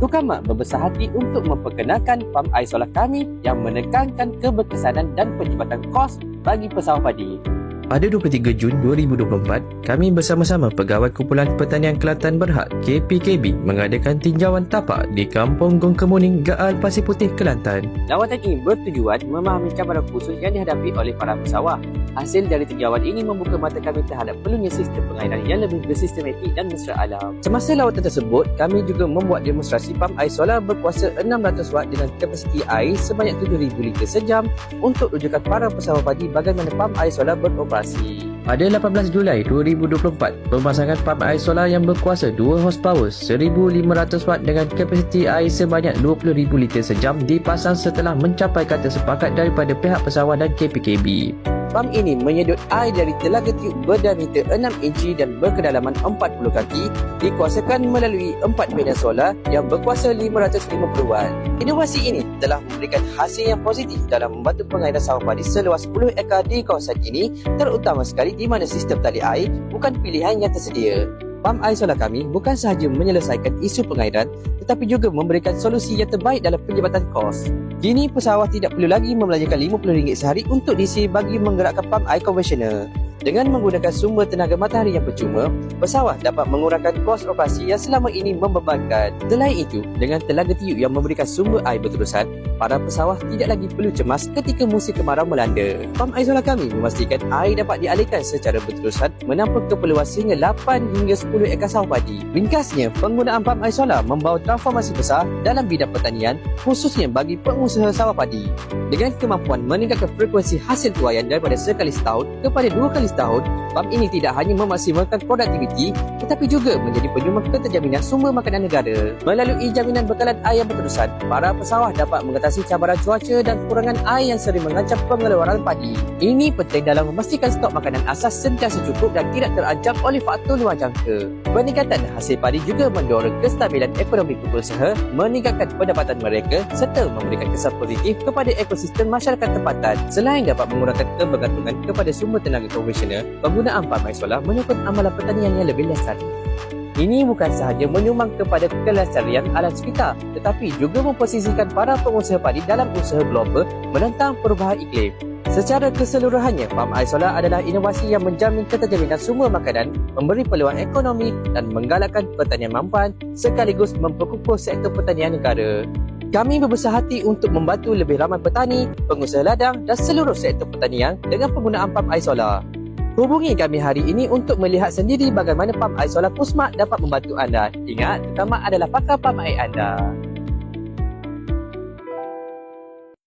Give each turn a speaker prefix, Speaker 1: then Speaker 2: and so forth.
Speaker 1: Tukang Mak berbesar hati untuk memperkenalkan pam air solar kami yang menekankan keberkesanan dan penjimatan kos bagi pesawat padi.
Speaker 2: Pada 23 Jun 2024, kami bersama-sama Pegawai Kumpulan Pertanian Kelantan Berhad KPKB mengadakan tinjauan tapak di Kampung Gong Kemuning, Gaal Pasir Putih, Kelantan.
Speaker 1: Lawatan ini bertujuan memahami cabaran khusus yang dihadapi oleh para pesawat. Hasil dari tinjauan ini membuka mata kami terhadap perlunya sistem pengairan yang lebih bersistematik dan mesra alam. Semasa lawatan tersebut, kami juga membuat demonstrasi pam air solar berkuasa 600 watt dengan kapasiti air sebanyak 7,000 liter sejam untuk rujukan para pesawat padi bagaimana pam air solar beroperasi.
Speaker 2: Pada 18 Julai 2024, pemasangan pam air solar yang berkuasa 2 horsepower 1500 watt dengan kapasiti air sebanyak 20,000 liter sejam dipasang setelah mencapai kata sepakat daripada pihak pesawat dan KPKB.
Speaker 1: Pam ini menyedut air dari telaga tiup berdiameter 6 inci dan berkedalaman 40 kaki dikuasakan melalui 4 panel solar yang berkuasa 550 watt. Inovasi ini telah memberikan hasil yang positif dalam membantu pengairan sawah padi seluas 10 ekar di kawasan ini terutama sekali di mana sistem tali air bukan pilihan yang tersedia. Pam air solar kami bukan sahaja menyelesaikan isu pengairan tetapi juga memberikan solusi yang terbaik dalam penjabatan kos. Kini pesawat tidak perlu lagi membelanjakan RM50 sehari untuk diisi bagi menggerakkan pam air konvensional. Dengan menggunakan sumber tenaga matahari yang percuma, pesawat dapat mengurangkan kos operasi yang selama ini membebankan. Selain itu, dengan telaga tiup yang memberikan sumber air berterusan, para pesawat tidak lagi perlu cemas ketika musim kemarau melanda. Pam air solar kami memastikan air dapat dialihkan secara berterusan menampung keperluan sehingga 8 hingga 10 ekar sawah padi. Ringkasnya, penggunaan pam air solar membawa transformasi besar dalam bidang pertanian khususnya bagi pengusaha sawah padi. Dengan kemampuan meningkatkan frekuensi hasil tuaian daripada sekali setahun kepada dua kali setahun, pam ini tidak hanya memaksimalkan produktiviti tetapi juga menjadi penyumbang keterjaminan sumber makanan negara. Melalui jaminan bekalan air yang berterusan, para pesawah dapat mengatasi cabaran cuaca dan kurangan air yang sering mengancam pengeluaran padi. Ini penting dalam memastikan stok makanan asas sentiasa cukup dan tidak terancam oleh faktor luar jangka. Peningkatan hasil padi juga mendorong kestabilan ekonomi pengusaha, meningkatkan pendapatan mereka serta memberikan kesan positif kepada ekosistem masyarakat tempatan. Selain dapat mengurangkan kebergantungan kepada sumber tenaga konvensional, penggunaan pam air solar menyokong amalan pertanian yang lebih lestari. Ini bukan sahaja menyumbang kepada kelestarian alam sekitar tetapi juga memposisikan para pengusaha padi dalam usaha global menentang perubahan iklim. Secara keseluruhannya, air solar adalah inovasi yang menjamin keterjaminan sumber makanan, memberi peluang ekonomi dan menggalakkan pertanian mampan sekaligus memperkukuh sektor pertanian negara. Kami berbesar hati untuk membantu lebih ramai petani, pengusaha ladang dan seluruh sektor pertanian dengan penggunaan pam air solar. Hubungi kami hari ini untuk melihat sendiri bagaimana pam air solar Pusmak dapat membantu anda. Ingat, Tutamak adalah pakar pam air anda.